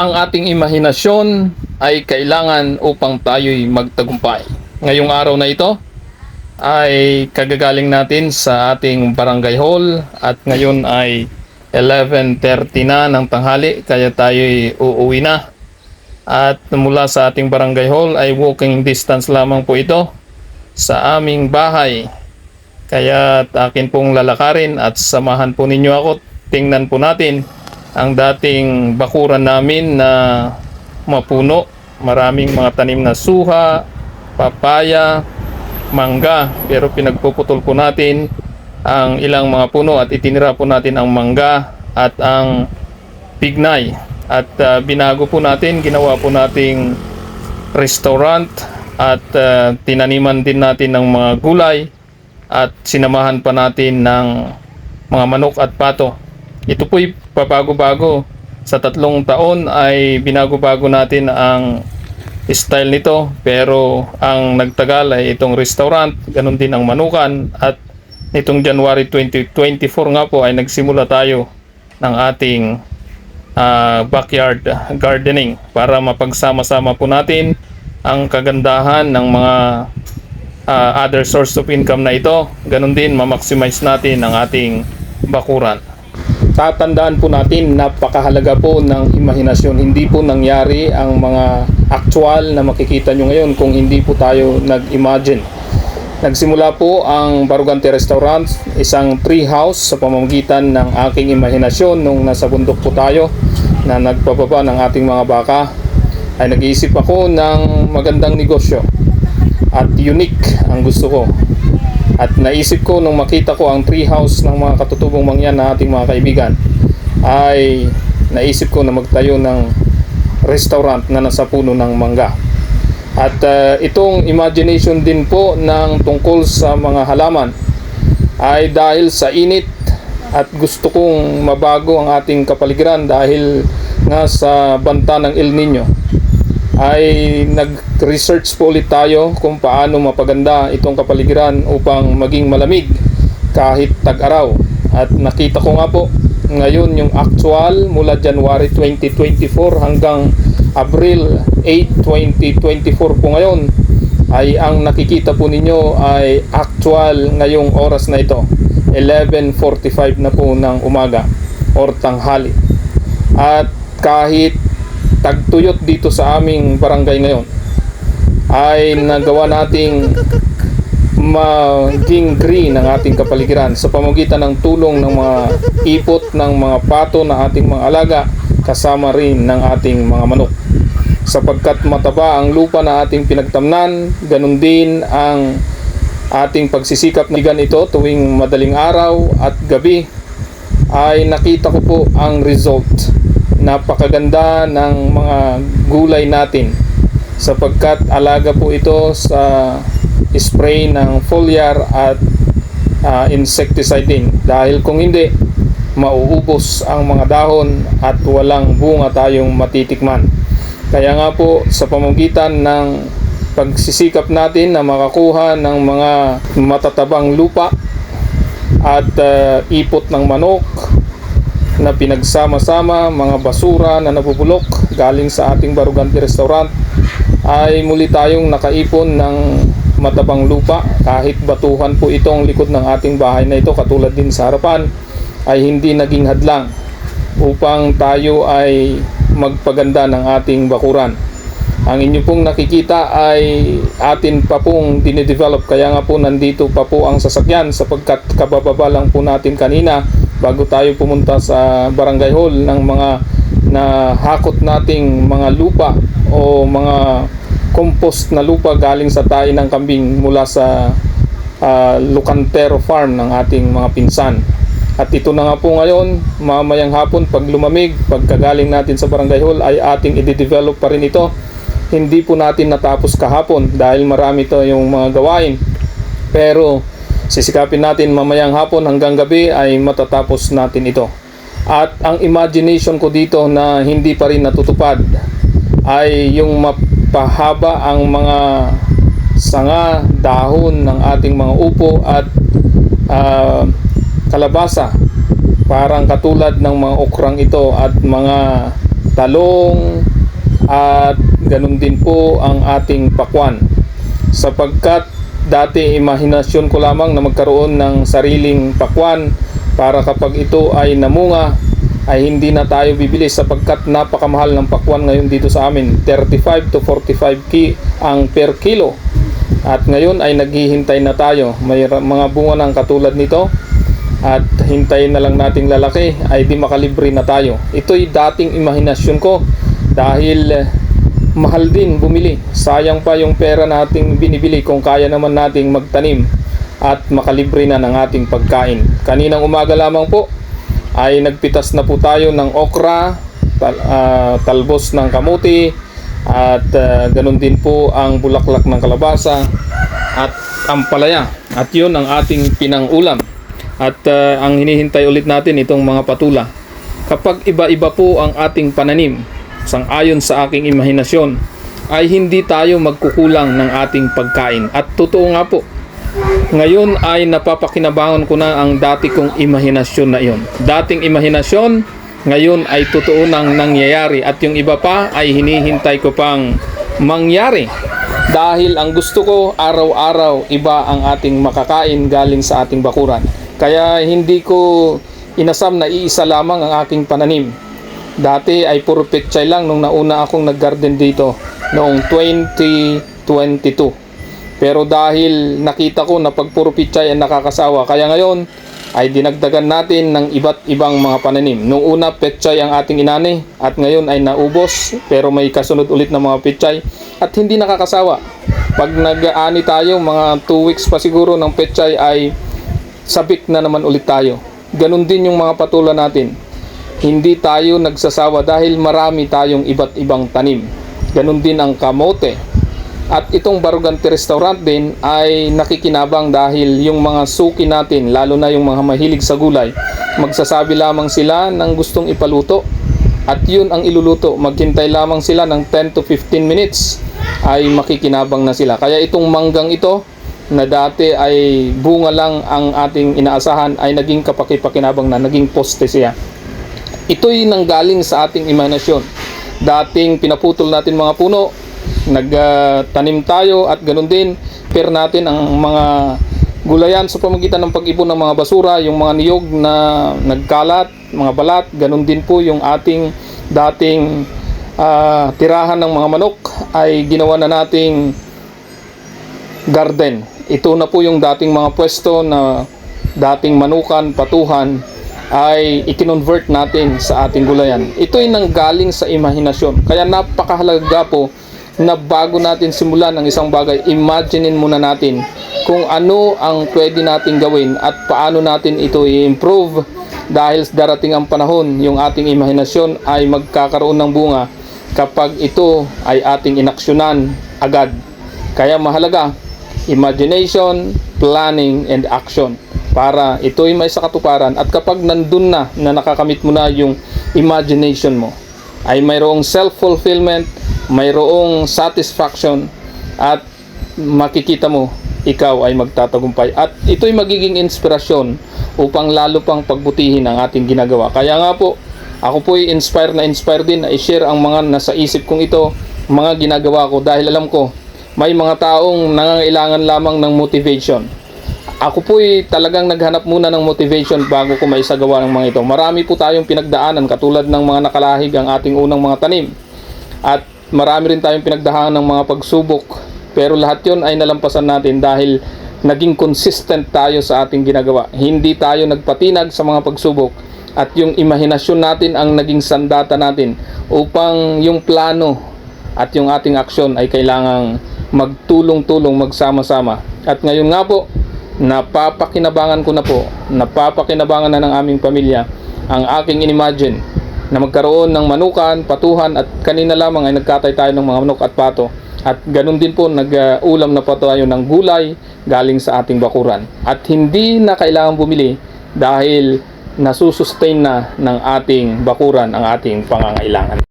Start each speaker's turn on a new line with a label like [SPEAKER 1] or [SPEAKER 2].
[SPEAKER 1] ang ating imahinasyon ay kailangan upang tayo'y magtagumpay. Ngayong araw na ito ay kagagaling natin sa ating barangay hall at ngayon ay 11.30 na ng tanghali kaya tayo'y uuwi na. At mula sa ating barangay hall ay walking distance lamang po ito sa aming bahay. Kaya akin pong lalakarin at samahan po ninyo ako. Tingnan po natin ang dating bakuran namin na mapuno. Maraming mga tanim na suha, papaya, mangga. Pero pinagpuputol po natin ang ilang mga puno at itinira po natin ang mangga at ang pignay. At ah, binago po natin, ginawa po nating restaurant at ah, tinaniman din natin ng mga gulay at sinamahan pa natin ng mga manok at pato. Ito po'y pabago-bago. Sa tatlong taon ay binago-bago natin ang style nito pero ang nagtagal ay itong restaurant, ganun din ang manukan at nitong January 2024 nga po ay nagsimula tayo ng ating ah, backyard gardening para mapagsama-sama po natin ang kagandahan ng mga ah, other source of income na ito. Ganon din, ma-maximize natin ang ating bakuran. Tatandaan po natin, napakahalaga po ng imahinasyon. Hindi po nangyari ang mga actual na makikita nyo ngayon kung hindi po tayo nag-imagine. Nagsimula po ang Barugante Restaurant, isang tree house sa pamamagitan ng aking imahinasyon nung nasa bundok po tayo na nagpababa ng ating mga baka ay nag-iisip ako ng magandang negosyo at unique ang gusto ko. At naisip ko nung makita ko ang treehouse ng mga katutubong mangyan na ating mga kaibigan ay naisip ko na magtayo ng restaurant na nasa puno ng mangga. At uh, itong imagination din po ng tungkol sa mga halaman ay dahil sa init at gusto kong mabago ang ating kapaligiran dahil nga sa banta ng El Nino ay nag-research po ulit tayo kung paano mapaganda itong kapaligiran upang maging malamig kahit tag-araw. At nakita ko nga po ngayon yung actual mula January 2024 hanggang April 8, 2024 po ngayon ay ang nakikita po ninyo ay actual ngayong oras na ito 11.45 na po ng umaga or tanghali at kahit tagtuyot dito sa aming barangay ngayon ay nagawa nating maging green ang ating kapaligiran sa pamamagitan ng tulong ng mga ipot ng mga pato na ating mga alaga kasama rin ng ating mga manok. Sapagkat mataba ang lupa na ating pinagtamnan ganun din ang ating pagsisikap na ito tuwing madaling araw at gabi ay nakita ko po ang result napakaganda ng mga gulay natin. Sapagkat alaga po ito sa spray ng foliar at ah, insecticide din dahil kung hindi mauubos ang mga dahon at walang bunga tayong matitikman. Kaya nga po sa pamamagitan ng pagsisikap natin na makakuha ng mga matatabang lupa at ah, ipot ng manok na pinagsama-sama mga basura na nabubulok galing sa ating Barugante Restaurant ay muli tayong nakaipon ng matabang lupa kahit batuhan po itong likod ng ating bahay na ito katulad din sa harapan ay hindi naging hadlang upang tayo ay magpaganda ng ating bakuran. Ang inyo pong nakikita ay atin pa pong dinedevelop kaya nga po nandito pa po ang sasakyan sapagkat kabababa lang po natin kanina bago tayo pumunta sa barangay hall ng mga na hakot nating mga lupa o mga compost na lupa galing sa tayo ng kambing mula sa ah, Lucantero Farm ng ating mga pinsan. At ito na nga po ngayon, mamayang hapon pag lumamig, pagkagaling natin sa barangay hall ay ating i-develop pa rin ito. Hindi po natin natapos kahapon dahil marami tayong mga gawain. Pero sisikapin natin mamayang hapon hanggang gabi ay matatapos natin ito. At ang imagination ko dito na hindi pa rin natutupad ay yung mapahaba ang mga sanga, dahon ng ating mga upo at ah, kalabasa parang katulad ng mga okrang ito at mga talong, at ganun din po ang ating pakwan. Sapagkat dati imahinasyon ko lamang na magkaroon ng sariling pakwan para kapag ito ay namunga ay hindi na tayo bibili sapagkat napakamahal ng pakwan ngayon dito sa amin. 35 to 45 ki ang per kilo. At ngayon ay naghihintay na tayo. May mga bunga ng katulad nito. At hintayin na lang nating lalaki ay di makalibre na tayo. Ito'y dating imahinasyon ko dahil mahal din bumili sayang pa yung pera nating binibili kung kaya naman nating magtanim at makalibre na ng ating pagkain kaninang umaga lamang po ay nagpitas na po tayo ng okra, tal- ah, talbos ng kamuti, at ah, ganun din po ang bulaklak ng kalabasa at ampalaya. At yun ang ating pinangulam. At ah, ang hinihintay ulit natin itong mga patula. Kapag iba-iba po ang ating pananim, sang-ayon sa aking imahinasyon, ay hindi tayo magkukulang ng ating pagkain. At totoo nga po, ngayon ay napapakinabangan ko na ang dati kong imahinasyon na iyon. Dating imahinasyon, ngayon ay totoo nang nangyayari at yung iba pa ay hinihintay ko pang mangyari. Dahil ang gusto ko araw-araw iba ang ating makakain galing sa ating bakuran. Kaya hindi ko inasam na iisa lamang ang aking pananim. Dati ay puro pechay lang nung nauna akong nag-garden dito noong 2022. Pero dahil nakita ko na pag puro pichay ay nakakasawa, kaya ngayon ay dinagdagan natin ng iba't ibang mga pananim. Nung una, pechay ang ating inani at ngayon ay naubos pero may kasunod ulit na mga pechay at hindi nakakasawa. Pag nag-aani tayo, mga 2 weeks pa siguro ng pechay ay sabik na naman ulit tayo. Ganon din yung mga patula natin. Hindi tayo nagsasawa dahil marami tayong iba't ibang tanim. Ganon din ang kamote, at itong Barugante Restaurant din ay nakikinabang dahil yung mga suki natin, lalo na yung mga mahilig sa gulay, magsasabi lamang sila ng gustong ipaluto. At yun ang iluluto, maghintay lamang sila ng 10 to 15 minutes ay makikinabang na sila. Kaya itong manggang ito na dati ay bunga lang ang ating inaasahan ay naging kapaki-pakinabang na, naging poste siya. Ito'y nanggaling sa ating imahinasyon. Dating pinaputol natin mga puno, nagtanim tayo at ganun din per natin ang mga gulayan sa pamagitan ng pag-ipon ng mga basura, yung mga niyog na nagkalat, mga balat, ganun din po yung ating dating ah, tirahan ng mga manok ay ginawa na nating garden. Ito na po yung dating mga pwesto na dating manukan, patuhan ay ikinonvert natin sa ating gulayan. Ito'y nanggaling sa imahinasyon. Kaya napakahalaga po na bago natin simulan ang isang bagay, imaginein muna natin kung ano ang pwede natin gawin at paano natin ito i-improve dahil darating ang panahon, yung ating imahinasyon ay magkakaroon ng bunga kapag ito ay ating inaksyonan agad. Kaya mahalaga, imagination, planning, and action para ito'y may sa katuparan at kapag nandun na na nakakamit mo na yung imagination mo ay mayroong self-fulfillment, mayroong satisfaction at makikita mo ikaw ay magtatagumpay at ito'y magiging inspirasyon upang lalo pang pagbutihin ang ating ginagawa. Kaya nga po, ako po'y inspire na inspire din na i-share ang mga nasa isip kong ito, mga ginagawa ko dahil alam ko may mga taong nangangailangan lamang ng motivation. Ako po'y talagang naghanap muna ng motivation bago ko maisagawa ng mga ito. Marami po tayong pinagdaanan katulad ng mga nakalahig ang ating unang mga tanim. At marami rin tayong pinagdaanan ng mga pagsubok. Pero lahat yon ay nalampasan natin dahil naging consistent tayo sa ating ginagawa. Hindi tayo nagpatinag sa mga pagsubok at yung imahinasyon natin ang naging sandata natin upang yung plano at yung ating aksyon ay kailangang magtulong-tulong, magsama-sama. At ngayon nga po, napapakinabangan ko na po, napapakinabangan na ng aming pamilya ang aking inimagine na magkaroon ng manukan, patuhan at kanina lamang ay nagkatay tayo ng mga manok at pato. At ganun din po nag-ulam na po tayo ng gulay galing sa ating bakuran. At hindi na kailangan bumili dahil nasusustain na ng ating bakuran ang ating pangangailangan.